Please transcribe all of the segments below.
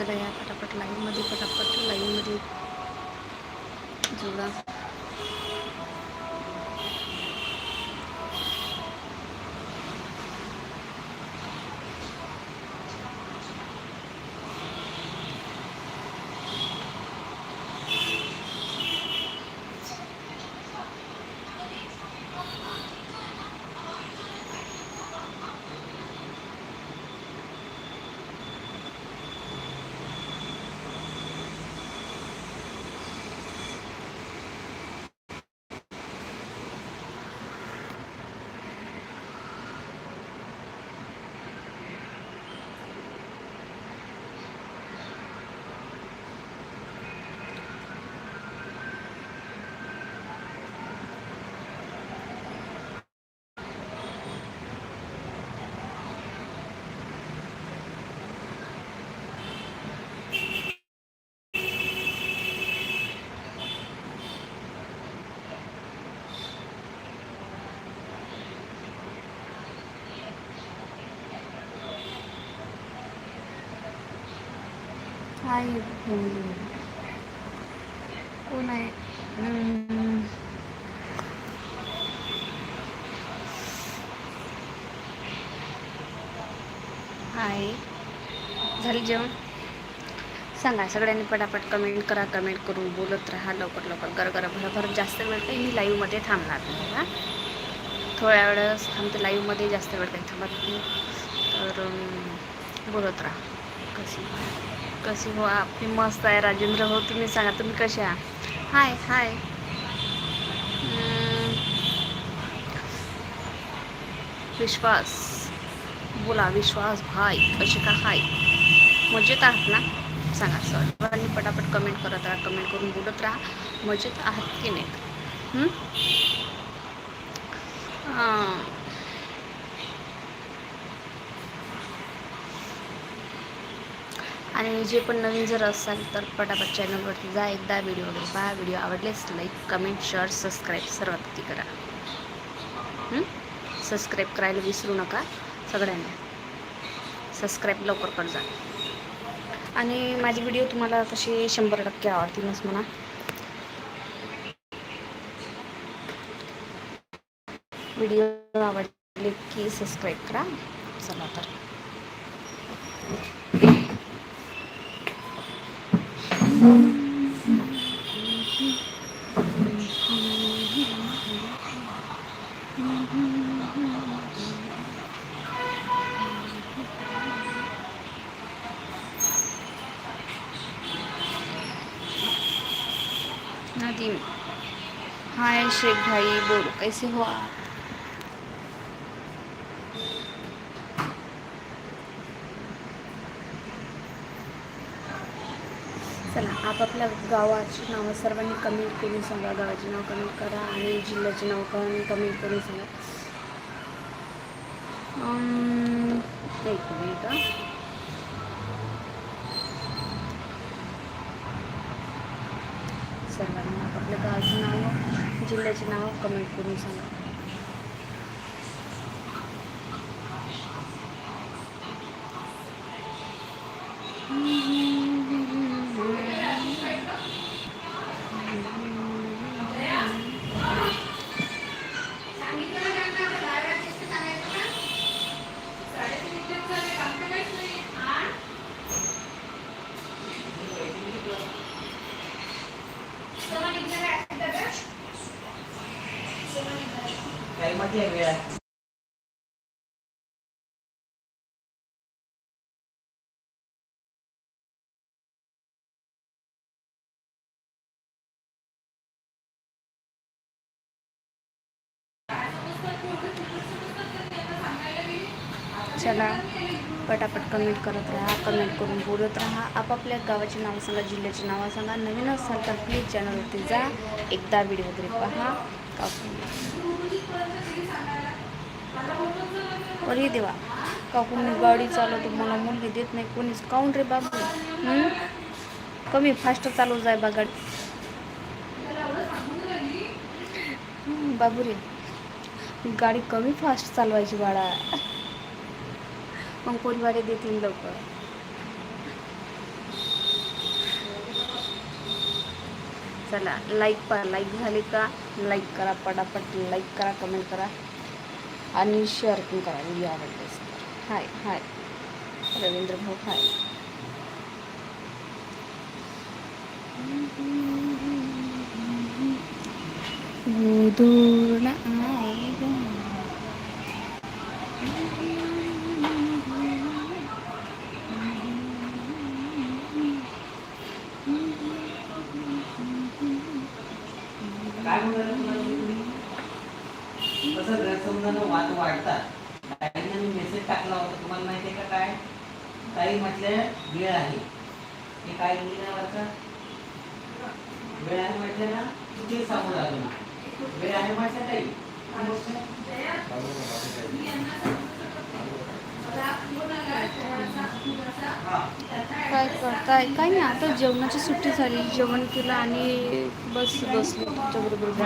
चला या पटापट लाईनमध्ये पटापट लाईनमध्ये जोडा. हाय कोण? आहे? हाय. झाली जेवण? सांगा सगळ्यांनी पटापट कमेंट करा कमेंट करून बोलत राहा. लवकर लवकर गरगर भरभर जास्त वेळ काही मी लाईव्हमध्ये थांबणार नाही हां? थोड्या वेळेस थांबते लाईव्हमध्ये जास्त वेळ काही थांबत नाही. तर बोलत राहा. कशी? कशी हो आपली मस्त आहे राजेंद्र हो तुम्ही सांगा तुम्ही कसे आहात? हाय हाय. विश्वास. बोला विश्वास भाई कसे का हाय? मजेत आहात ना? सांगा सर्वांनी पटापट कमेंट करत राहा कमेंट करून बोलत राहा. मजेत आहात की नाही हम्म? हां. आणि जे पण नवीन जर असाल तर पटापट चॅनलवरती जा एकदा व्हिडिओ वगैरे पहा. व्हिडिओ आवडलेच लाईक कमेंट शेअर सबस्क्राईब सर्वात ती करा. सबस्क्राईब करायला विसरू नका सगळ्यांना. सबस्क्राईब लवकर कर जा. आणि माझे व्हिडिओ तुम्हाला कसे शंभर टक्के आवडतीलच म्हणा. व्हिडिओ आवडले की सबस्क्राईब करा. चला तर. नदीम हाय शेख भाई बोलो कैसे हो आप चला आपापल्या गावाची नावं सर्वांनी कमेंट करून सांगा गावाचे नाव कमेंट करा आणि जिल्ह्याचे नाव कमी कमेंट करून सांगा एक मिनिट हं. सर्वांनी आपापल्या गावाचे नाव जिल्ह्याचे नाव कमेंट करून सांगा काही आहे चला पटापट कमेंट करत राहा कमेंट करून बोलत राहा. आपापल्या गावाची नावं सांगा जिल्ह्याची नावं सांगा. नवीन असाल तर प्लीज चॅनलवरती जा. एकदा व्हिडिओ वगैरे पहा. पर हे देवा. का कुणी गाडी चालवतो मला मुलगी देत नाही कोणीच काउंट रे बाबू? कमी फास्ट चालू जाय बा गाडी. बाबू रे गाडी कमी फास्ट चालवायची बाळा. मग कोणी वाडे देतील लवकर? चला लाईक पहा लाईक झाले का? लाईक करा पटापट लाईक करा कमेंट करा. आणि शेअर पण करा व्हिडिओ आवडल्यास तर हाय हाय रवींद्र भाऊ हाय वो दूर न आएगा काय गैरसमजानं वाद वाढतात. काहींनी मेसेज टाकला होता. तुम्हाला माहिती आहे का काय काही म्हटलं वेळ आहे. हे काय लिहिलं वाचा वेळ आहे म्हटलं ना? किती समोर आलो ना वेळ आहे म्हटलं हा काय करताय? काय नाही आता जेवणाची सुट्टी झाली. जेवण केलं आणि बस बसलो तुमच्याबरोबर बोलत.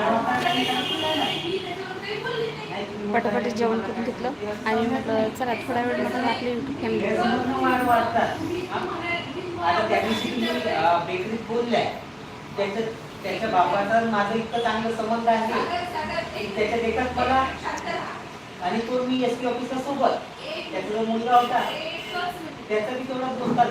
पटापट जेवण करून घेतलं. आणि म्हटलं चला थोड्या वेळ म्हटलं आपली युट्यूब फॅमिली त्याच्या बापाचा माझं इतकं चांगलं संबंध आहे की त्याच्यात एकच मला आणि तो मी एस पी ऑफिसर सोबत. त्याचा जो मुलगा होता. त्याचा मी तेवढा बोलताना.